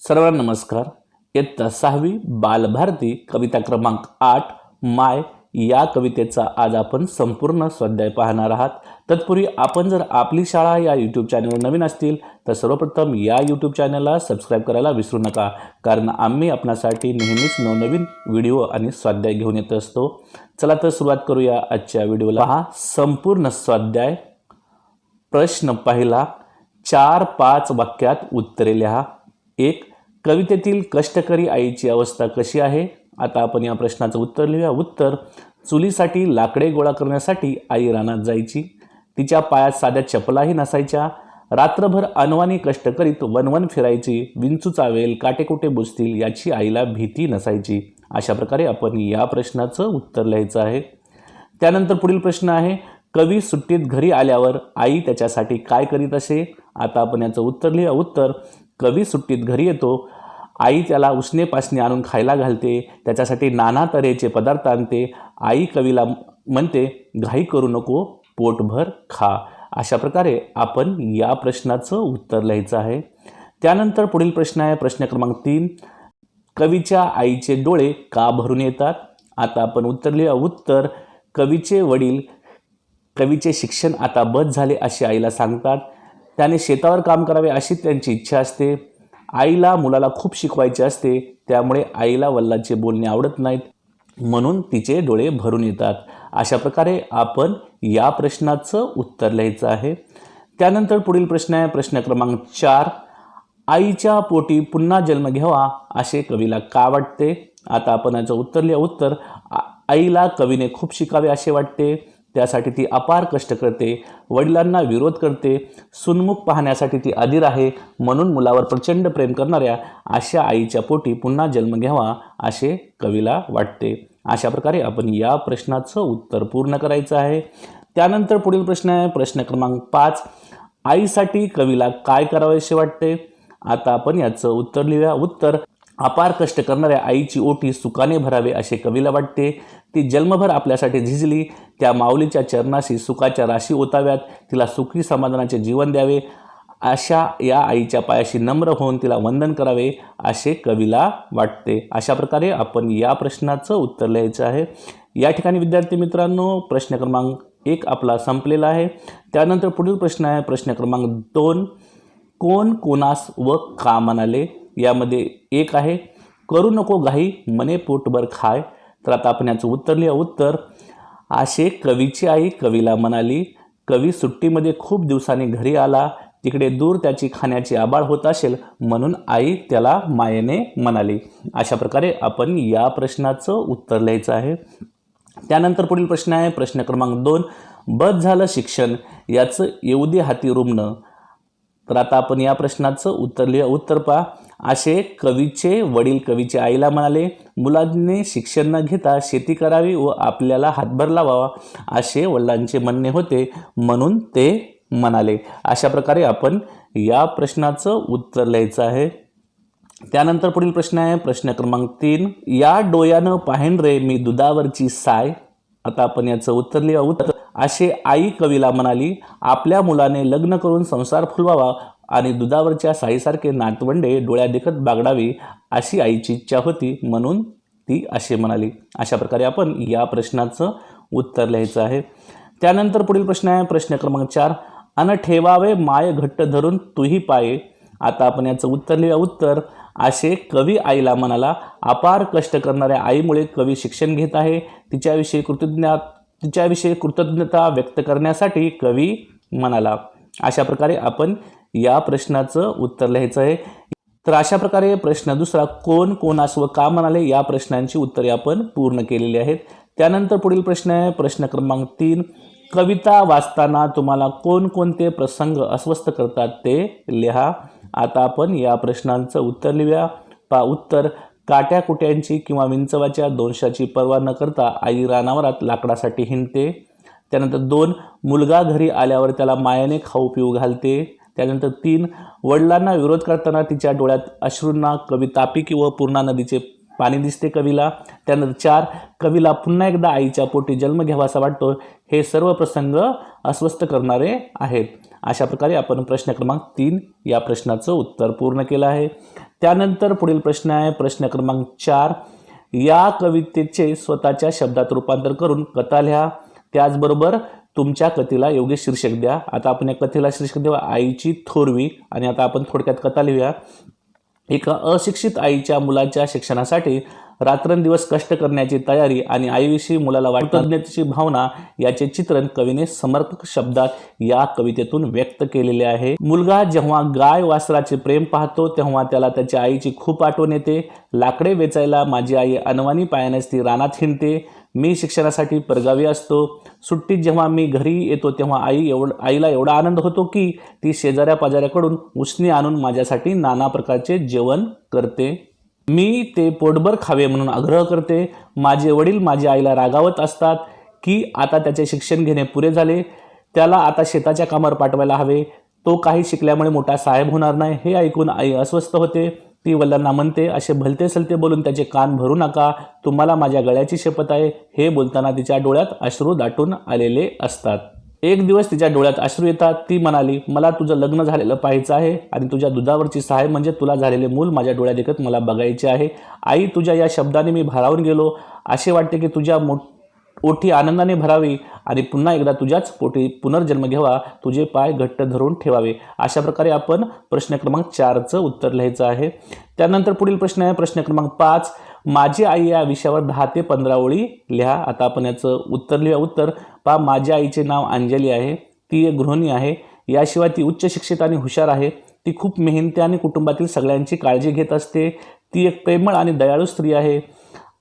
सर्वांना नमस्कार. इयत्ता सहावी बालभारती कविता क्रमांक आठ माय. या कवितेचा आज आपण संपूर्ण स्वाध्याय पाहणार आहात. तत्पूर्वी आपण जर आपली शाळा या यूट्यूब चॅनलवर नवीन असतील तर सर्वप्रथम या यूट्यूब चॅनलला सबस्क्राईब करायला विसरू नका. कारण आम्ही आपणासाठी नेहमीच नवनवीन व्हिडिओ आणि स्वाध्याय घेऊन येत असतो. चला तर सुरुवात करूया आजच्या व्हिडिओला हा संपूर्ण स्वाध्याय. प्रश्न पहिला चार पाच वाक्यात उत्तरे लिहा. एक कवितेतील कष्टकरी आईची अवस्था कशी आहे? आता आपण या प्रश्नाचं उत्तर लिहूया. उत्तर चुलीसाठी लाकडे गोळा करण्यासाठी आई रानात जायची. तिच्या पायात साध्या चपलाही नसायच्या. रात्रभर अनवानी कष्ट करीत वनवन फिरायची. विंचू चावेल काटेकोटे बुजतील याची आईला भीती नसायची. अशा प्रकारे आपण या प्रश्नाचं उत्तर लिहायचं आहे. त्यानंतर पुढील प्रश्न आहे कवी सुट्टीत घरी आल्यावर आई त्याच्यासाठी काय करीत असे? आता आपण याचं उत्तर लिहा उत्तर कवी सुट्टीत घरी येतो. आई त्याला उसने आणून खायला घालते. त्याच्यासाठी नाना तऱ्हेचे पदार्थ आणते. आई कवीला म्हणते घाई करू नको पोटभर खा. अशा प्रकारे आपण या प्रश्नाचं उत्तर लिहायचं आहे. त्यानंतर पुढील प्रश्न आहे. प्रश्न क्रमांक तीन. कवीच्या आईचे डोळे का भरून येतात? आता आपण उत्तर लिहा उत्तर कवीचे वडील कवीचे शिक्षण आता बस झाले असे आईला सांगतात. त्याने शेतावर काम करावे अशी त्यांची इच्छा असते. आईला मुलाला खूप शिकवायचे असते. त्यामुळे आईला वल्लाचे बोलणे आवडत नाहीत. म्हणून तिचे डोळे भरून येतात. अशा प्रकारे आपण या प्रश्नाचं उत्तर लिहायचं आहे. त्यानंतर पुढील प्रश्न आहे. प्रश्न क्रमांक चार. आईच्या पोटी पुन्हा जन्म घ्यावा असे कवीला का वाटते? आता आपण याचं उत्तर लिहा. उत्तर आईला कवीने खूप शिकावे असे वाटते. त्यासाठी ती अपार कष्ट करते वडिलांना विरोध करते सुन्मुख पाहण्यासाठी ती अधीर आहे म्हणून मुलावर प्रचंड प्रेम करणाऱ्या अशा आईच्या पोटी पुन्हा जन्म घ्यावा असे कवीला वाटते. अशा प्रकारे आपण या प्रश्नाचं उत्तर पूर्ण करायचं आहे. त्यानंतर पुढील प्रश्न आहे प्रश्न क्रमांक पाच. आईसाठी कवीला काय करावेसे वाटते? आता आपण याचं उत्तर लिहूया. उत्तर अपार कष्ट करणाऱ्या आईची ओटी सुखाने भरावे असे कवीला वाटते. ती जन्मभर आपल्यासाठी झिजली. त्या माऊलीच्या चरणाशी सुखाच्या राशी ओताव्यात. तिला सुखी समाधानाचे जीवन द्यावे. अशा या आईच्या पायाशी नम्र होऊन तिला वंदन करावे असे कवीला वाटते. अशा प्रकारे आपण या प्रश्नाचं उत्तर लिहायचं आहे. या ठिकाणी विद्यार्थी मित्रांनो प्रश्न क्रमांक एक आपला संपलेला आहे. त्यानंतर पुढील प्रश्न आहे. प्रश्न क्रमांक दोन कोण कोणास व का म्हणाले? यामध्ये एक आहे करू नको घाई मने पोटभर खाय. तर आता आपण याचं उत्तर लिहा उत्तर असे कवीची आई कवीला म्हणाली कवी सुट्टीमध्ये खूप दिवसांनी घरी आला तिकडे दूर त्याची खाण्याची आबाळ होत असेल म्हणून आई त्याला मायेने म्हणाली. अशा प्रकारे आपण या प्रश्नाचं उत्तर लिहायचं आहे. त्यानंतर पुढील प्रश्न आहे प्रश्न क्रमांक दोन बस झालं शिक्षण याचं येऊ दे हाती रुग्ण. तर आता आपण या प्रश्नाचं उत्तर लिहा उत्तर पहा असे कवीचे वडील कवीच्या आईला म्हणाले मुलांनी शिक्षण न घेता शेती करावी व आपल्याला हातभार लावावा असे वडिलांचे म्हणणे होते. म्हणून ते म्हणाले. अशा प्रकारे आपण या प्रश्नाचं उत्तर लिहायचं आहे. त्यानंतर पुढील प्रश्न आहे. प्रश्न क्रमांक तीन. या डोयानं पाहेन रे मी दुधावरची साय. आता आपण याचं उत्तर लिहा उत्तर असे आई कवीला म्हणाली आपल्या मुलाने लग्न करून संसार फुलवावा आणि दुधावरच्या साईसारखे नातवंडे डोळ्यादेखत बागडावी अशी आईची इच्छा होती म्हणून ती असे म्हणाली. अशा प्रकारे आपण या प्रश्नाचं उत्तर लिहायचं आहे. त्यानंतर पुढील प्रश्न आहे. प्रश्न क्रमांक चार. अन ठेवावे माय घट्ट धरून तुही पाये. आता आपण याचं उत्तर लिहा उत्तर असे कवी आईला म्हणाला अपार कष्ट करणाऱ्या आईमुळे कवी शिक्षण घेत आहे. तिच्याविषयी कृतज्ञ तिच्याविषयी कृतज्ञता व्यक्त करण्यासाठी कवी म्हणाला. अशा प्रकारे आपण या प्रश्नाचं उत्तर लिहायचं आहे. तर अशा प्रकारे प्रश्न दुसरा कोण कोणास व का म्हणाले या प्रश्नांची उत्तरे आपण पूर्ण केलेली आहेत. त्यानंतर पुढील प्रश्न आहे प्रश्न क्रमांक तीन. कविता वाचताना तुम्हाला कोणकोणते प्रसंग अस्वस्थ करतात ते लिहा. आता आपण या प्रश्नांचं उत्तर लिहूया. पा उत्तर. काट्या कुट्यांची किंवा विंचवाच्या दोषाची पर्वा न करता आई रानावरात लाकडासाठी हिंडते. त्यानंतर दोन मुलगा घरी आल्यावर त्याला मायाने खाऊ पिऊ घालते. त्यानंतर तीन वडिलांना विरोध करताना तिच्या डोळ्यात अश्रूंना कवी तापी किंवा पूर्णा नदीचे पाणी दिसते कवीला. त्यानंतर चार कवीला पुन्हा एकदा आईच्या पोटी जन्म घ्यावासा वाटतो. हे सर्व प्रसंग अस्वस्थ करणारे आहेत. अशा प्रकारे आपण प्रश्न क्रमांक तीन या प्रश्नाचं उत्तर पूर्ण केलं आहे. त्यानंतर पुढील प्रश्न आहे. प्रश्न क्रमांक चार या कवितेचे स्वतःच्या शब्दात रूपांतर करून कथा लिहा. त्याचबरोबर तुमच्या कथेला योग्य शीर्षक द्या. आता आपण या कथेला शीर्षक देऊ. आईची थोरवी आणि आता आपण थोडक्यात कथा लिहूया. एका अशिक्षित आईच्या मुलाच्या शिक्षणासाठी रात्रंदिवस कष्ट करण्याची तयारी आणि आईविषयी मुलाला वाटण्याची भावना याचे चित्रण कवीने समर्पक शब्दात या कवितेतून व्यक्त केलेले आहे. मुलगा जेव्हा गाय वासराचे प्रेम पाहतो तेव्हा त्याला त्याच्या आईची खूप आठवण येते. लाकडे वेचायला माझी आई अनवानी पायानेच ती रानात हिंडते. मी शिक्षणासाठी परगावी असतो. सुट्टीत जेव्हा मी घरी येतो तेव्हा आई एवढ आईला एवढा आनंद होतो की ती शेजाऱ्या पाजाऱ्याकडून उसने आणून माझ्यासाठी नाना प्रकारचे जेवण करते. मी ते पोटभर खावे म्हणून आग्रह करते. माझे वडील माझ्या आईला रागावत असतात की आता त्याचे शिक्षण घेणे पुरे झाले. त्याला आता शेताच्या कामावर पाठवायला हवे. तो काही शिकल्यामुळे मोठा साहेब होणार नाही हे ऐकून आई अस्वस्थ होते. ती वल्लांना म्हणते असे भलते सलते बोलून त्याचे कान भरू नका. तुम्हाला माझ्या गळ्याची शपथ आहे. हे बोलताना तिच्या डोळ्यात अश्रू दाटून आलेले असतात. एक दिवस तिच्या डोळ्यात अश्रू येतात. ती म्हणाली मला तुझं लग्न झालेलं पाहायचं आहे आणि तुझ्या दुधावरची सहाय म्हणजे तुला झालेले मूल माझ्या डोळ्यादेखत मला बघायचे आहे. आई तुझ्या या शब्दाने मी भारावून गेलो. असे वाटते की तुझ्या मो ओठी आनंदाने भरावी आणि पुन्हा एकदा तुझ्याच पोटी पुनर्जन्म घ्यावा तुझे पाय घट्ट धरून ठेवावे. अशा प्रकारे आपण प्रश्न क्रमांक चारचं उत्तर लिहायचं आहे. त्यानंतर पुढील प्रश्न आहे प्रश्न क्रमांक पाच. माझी आई या विषयावर दहा ते पंधरा ओळी लिहा. आता आपण याचं उत्तर लिहा उत्तर पहा माझ्या आईचे नाव अंजली आहे. ती एक गृहिणी आहे. याशिवाय ती उच्च शिक्षित आणि हुशार आहे. ती खूप मेहनती आणि कुटुंबातील सगळ्यांची काळजी घेत असते. ती एक प्रेमळ आणि दयाळू स्त्री आहे.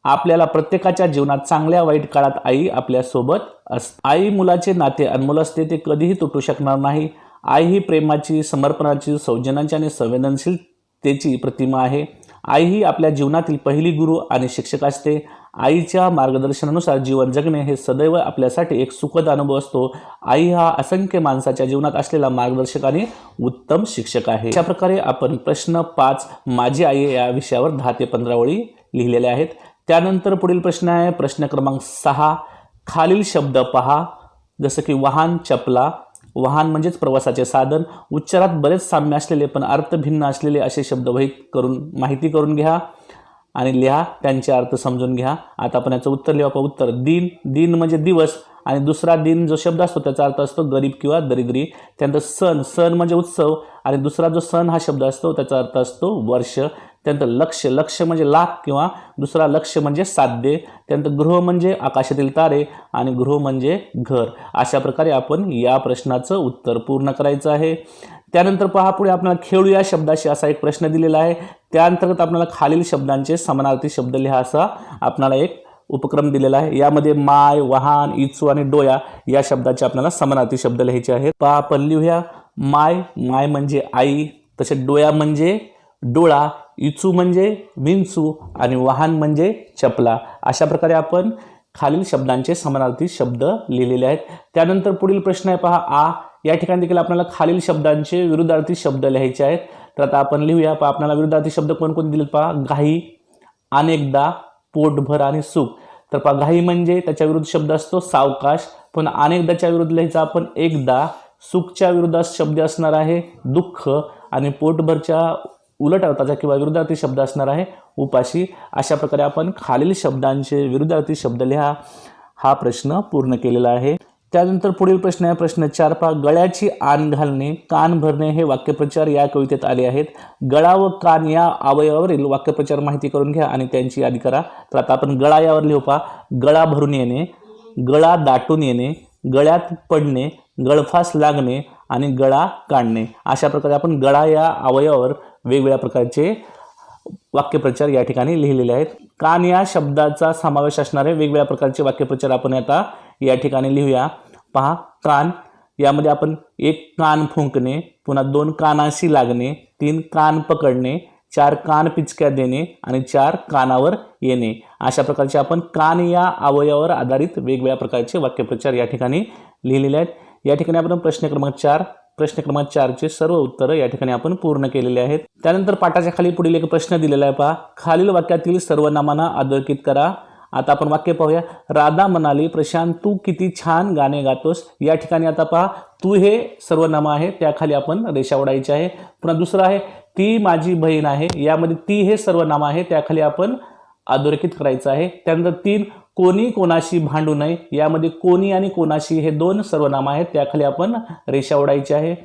आपल्याला प्रत्येकाच्या जीवनात चांगल्या वाईट काळात आई आपल्यासोबत अस आई मुलाचे नाते अनमोल असते ते कधीही तुटू शकणार नाही. आई ही प्रेमाची समर्पणाची सौजनाची आणि संवेदनशीलतेची प्रतिमा आहे. आई ही आपल्या जीवनातील पहिली गुरु आणि शिक्षक असते. आईच्या मार्गदर्शनानुसार जीवन जगणे हे सदैव आपल्यासाठी एक सुखद अनुभव असतो. आई हा असंख्य माणसाच्या जीवनात असलेला मार्गदर्शक आणि उत्तम शिक्षक आहे. अशा प्रकारे आपण प्रश्न पाच माझी आई या विषयावर दहा ते पंधरा ओळी लिहिलेल्या आहेत. त्यानंतर पुढील प्रश्न आहे. प्रश्न क्रमांक सहा. खालील शब्द पहा. जसं की वाहन चपला. वाहन म्हणजेच प्रवासाचे साधन. उच्चारात बरेच साम्य असलेले पण अर्थ भिन्न असलेले असे शब्द वही करून माहिती करून घ्या आणि लिहा. त्यांचे अर्थ समजून घ्या. आता आपण याचं उत्तर लिहा. उत्तर दिन. दिन म्हणजे दिवस. आणि दुसरा दिन जो शब्द असतो त्याचा अर्थ असतो गरीब किंवा दरिद्री. त्यानंतर सण सण म्हणजे उत्सव. आणि दुसरा जो सण हा शब्द असतो त्याचा अर्थ असतो वर्ष. त्यानंतर लक्ष लक्ष म्हणजे लाख किंवा दुसरा लक्ष म्हणजे साध्य. त्यानंतर गृह म्हणजे आकाशातील तारे आणि गृह म्हणजे घर. अशा प्रकारे आपण या प्रश्नाचं उत्तर पूर्ण करायचं आहे. त्यानंतर पहा पुढे आपल्याला खेळू या शब्दाशी असा एक प्रश्न दिलेला आहे. त्याअंतर्गत आपल्याला खालील शब्दांचे समानार्थी शब्द लिहा असा आपल्याला एक उपक्रम दिलेला आहे. यामध्ये माय वाहन इचू आणि डोया या शब्दाचे आपल्याला समानार्थी शब्द लिहायचे आहेत. पहा आपण लिहूया. माय माय म्हणजे आई. तसे डोया म्हणजे डोळा इचू म्हणजे विंचू आणि वाहन म्हणजे चपला. अशा प्रकारे आपण खालील शब्दांचे समानार्थी शब्द लिहिलेले आहेत. त्यानंतर पुढील प्रश्न आहे पहा. आ या ठिकाणी देखील आपल्याला खालील शब्दांचे विरुद्धार्थी शब्द लिहायचे आहेत. तर आता आपण लिहूया. पहा आपल्याला विरुद्धार्थी शब्द कोणकोणते दिलेत पहा. घाई अनेकदा पोटभर आणि सुख. तर पहा म्हणजे त्याच्या विरुद्ध शब्द असतो सावकाश. पण अनेकदाच्या विरुद्ध लिहायचा आपण एकदा सुखच्या विरुद्ध शब्द असणार आहे दुःख आणि पोटभरच्या उलट अर्थाचा किंवा विरुद्धार्थी शब्द असणार आहे उपाशी. अशा प्रकारे आपण खालील शब्दांचे विरुद्धार्थी शब्द लिहा. हा प्रश्न पूर्ण केलेला आहे. त्यानंतर पुढील प्रश्न आहे प्रश्न चार. पहा गळ्याची आण घालणे कान भरणे हे वाक्यप्रचार या कवितेत आले आहेत. गळा व कान या अवयवावरील वाक्यप्रचार माहिती करून घ्या आणि त्यांची यादी करा. तर आता आपण गळा यावर लिहू पहा. गळा भरून येणे गळा दाटून येणे गळ्यात पडणे गळफास लागणे आणि गळा काढणे. अशा प्रकारे आपण गळा या अवयवावर वेगवेगळ्या प्रकारचे वाक्यप्रचार या ठिकाणी लिहिलेले आहेत. कान या शब्दाचा समावेश असणारे वेगवेगळ्या प्रकारचे वाक्यप्रचार आपण आता या ठिकाणी लिहूया. पहा कान यामध्ये आपण एक कान फुंकणे पुन्हा दोन कानाशी लागणे तीन कान पकडणे चार कान पिचक्या देणे आणि चार कानावर येणे. अशा प्रकारचे आपण कान या अवयवावर आधारित वेगवेगळ्या प्रकारचे वाक्यप्रचार या ठिकाणी लिहिलेले आहेत. या ठिकाणी आपण प्रश्न क्रमांक चार प्रश्न क्रमांक चारचे सर्व उत्तरं या ठिकाणी आपण पूर्ण केलेले आहेत. त्यानंतर पाठाच्या खाली पुढील एक प्रश्न दिलेला आहे पहा. खालील वाक्यातील सर्वनामांना अधोरेखित करा. आता आपण वाक्य पाहूया. राधा म्हणाली प्रशांत तू किती छान गाणे गातोस. या ठिकाणी आता पहा तू हे सर्वनाम आहे त्याखाली आपण रेषा ओढायची आहे. पुन्हा दुसरं आहे ती माझी बहीण आहे. यामध्ये ती हे सर्वनाम आहे त्याखाली आपण अधोरेखित करायचं आहे. त्यानंतर तीन कोणी कोणाशी भांडू नये. यामध्ये कोणी आणि कोणाशी हे दोन सर्वनाम आहेत त्याखाली आपण रेषा ओढायची आहे.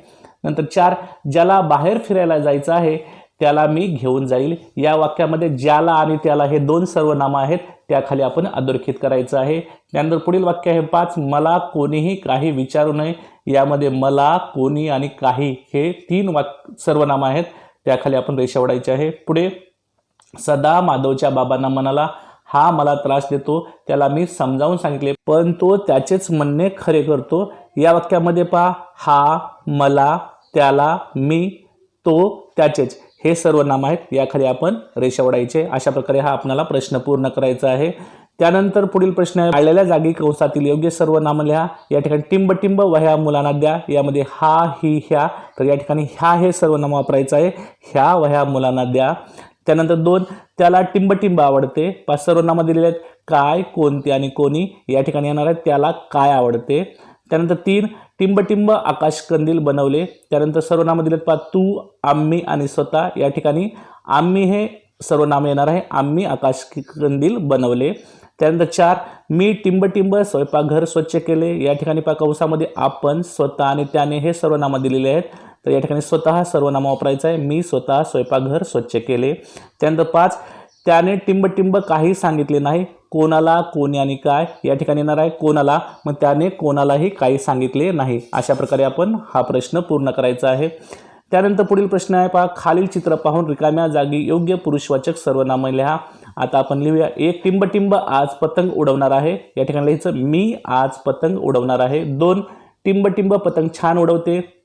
नंतर चार ज्याला बाहेर फिरायला जायचं आहे त्याला मी घेऊन जाईल. या वाक्यामध्ये ज्याला आणि त्याला हे दोन सर्वनामं आहेत त्याखाली आपण अधोरेखित करायचं आहे. त्यानंतर पुढील वाक्य आहे पाच मला कोणीही काही विचारू नये. यामध्ये मला कोणी आणि काही हे तीन वाक सर्वनामं आहेत. त्याखाली आपण रेषा ओढायची आहे. पुढे सदा माधवच्या बाबांना म्हणाला हा मला त्रास देतो. त्याला मी समजावून सांगितले पण तो त्याचेच म्हणणे खरे करतो. या वाक्यामध्ये पहा हा मला त्याला मी तो त्याचेच. हे सर्व नाम आहेत. याखाली आपण रेषा ओढायचे अशा प्रकारे हा आपल्याला प्रश्न पूर्ण करायचा आहे. त्यानंतर पुढील प्रश्न आहे. आलेल्या जागी कंसातील योग्य सर्व नाम लिहा. या ठिकाणी टिंब टिंब वह्या मुलांना द्या. यामध्ये हा ही ह्या. तर या ठिकाणी ह्या हे सर्व नाम वापरायचं आहे. ह्या वह्या मुलांना द्या. त्यानंतर दोन त्याला टिंबटिंब आवडते. पाच सर्वनामं दिलेले आहेत. काय कोणते आणि कोणी? या ठिकाणी येणार आहेत. त्याला काय आवडते? त्यानंतर तीन टिंबटिंब आकाश कंदील बनवले. त्यानंतर सर्वनामं दिलेत पा तू आम्ही आणि स्वतः. या ठिकाणी आम्ही हे सर्वनाम येणार आहे. आम्ही आकाश कंदील बनवले. त्यानंतर चार मी टिंबटिंब स्वयंपाकघर स्वच्छ केले. या ठिकाणी पा कंसामध्ये आपण स्वतः आणि त्याने हे सर्वनामं दिलेले आहेत. तर या ठिकाणी स्वतः सर्वनाम वापरायचं आहे. मी स्वतः स्वयंपाकघर स्वच्छ केले. त्यानंतर पाच त्याने टिंबटिंब काही सांगितले नाही. कोणाला कोणी आणि काय? या ठिकाणी येणार आहे कोणाला? मग त्याने कोणालाही काही सांगितले नाही. अशा प्रकारे आपण हा प्रश्न पूर्ण करायचा आहे. त्यानंतर पुढील प्रश्न आहे पहा. खालील चित्र पाहून रिकाम्या जागी योग्य पुरुषवाचक सर्वनाम लिहा. आता आपण लिहूया. एक टिंबटिंब आज पतंग उडवणार आहे. या ठिकाणी लिहायचं मी आज पतंग उडवणार आहे. दोन टिंबटिंब पतंग छान उडवते.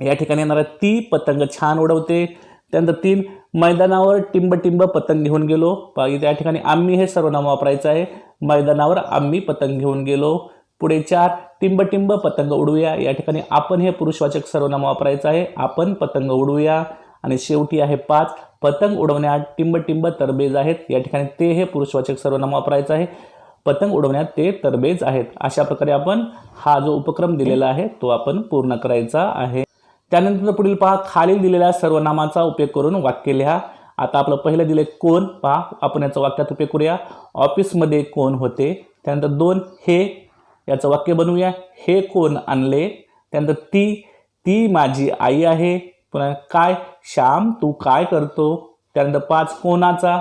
या ठिकाणी येणार आहे ती पतंग छान उडवते. त्यानंतर तीन मैदानावर टिंबटिंब पतंग घेऊन गेलो. पहा या ठिकाणी आम्ही हे सर्वनाम वापरायचं आहे. मैदानावर आम्ही पतंग घेऊन गेलो. पुढे चार टिंबटिंब पतंग उडूया या ठिकाणी आपण हे पुरुषवाचक सर्वनाम वापरायचं आहे. आपण पतंग उडवूया. आणि शेवटी आहे पाच पतंग उडवण्यात टिंबटिंब तरबेज आहेत. या ठिकाणी ते हे पुरुषवाचक सर्वनाम वापरायचं आहे. पतंग उडवण्यात ते तरबेज आहेत. अशा प्रकारे आपण हा जो उपक्रम दिलेला आहे तो आपण पूर्ण करायचा आहे. त्यानंतर पुढील पहा खालील दिलेल्या सर्वनामाचा उपयोग करून वाक्य लिहा. आता आपलं पहिलं दिले कोण पहा आपण याचा वाक्यात उपयोग करूया. ऑफिसमध्ये कोण होते? त्यानंतर दोन हे याचं वाक्य बनवूया. हे कोण आणले? त्यानंतर ती ती माझी आई आहे. पुन्हा काय? श्याम तू काय करतो? त्यानंतर पाच कोणाचा?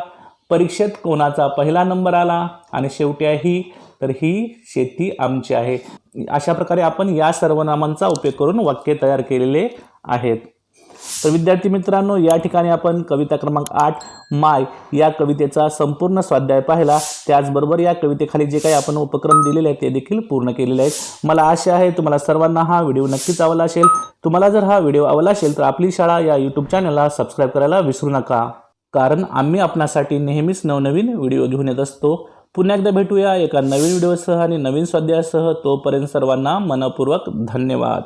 परीक्षेत कोणाचा पहिला नंबर आला? आणि शेवटी आहे ही तर ही शेती आमची आहे. अशा प्रकारे आपण या सर्वनामांचा उपयोग करून वाक्य तयार केलेले आहेत. तर विद्यार्थी मित्रांनो या ठिकाणी आपण कविता क्रमांक आठ माय या कवितेचा संपूर्ण स्वाध्याय पाहिला. त्याचबरोबर या कवितेखाली जे काही आपण उपक्रम दिलेले आहेत ते देखील पूर्ण केलेले आहेत. मला आशा आहे तुम्हाला सर्वांना हा व्हिडिओ नक्कीच आवडला असेल. तुम्हाला जर हा व्हिडिओ आवडला असेल तर आपली शाळा या यूट्यूब चॅनलला सबस्क्राईब करायला विसरू नका. कारण आम्ही आपणासाठी नेहमीच नवनवीन व्हिडिओ घेऊन येत असतो. पुन्हा एकदा भेटूया एका नवीन व्हिडिओसह आणि नवीन स्वाध्यायासह. तोपर्यंत सर्वांना मनपूर्वक धन्यवाद.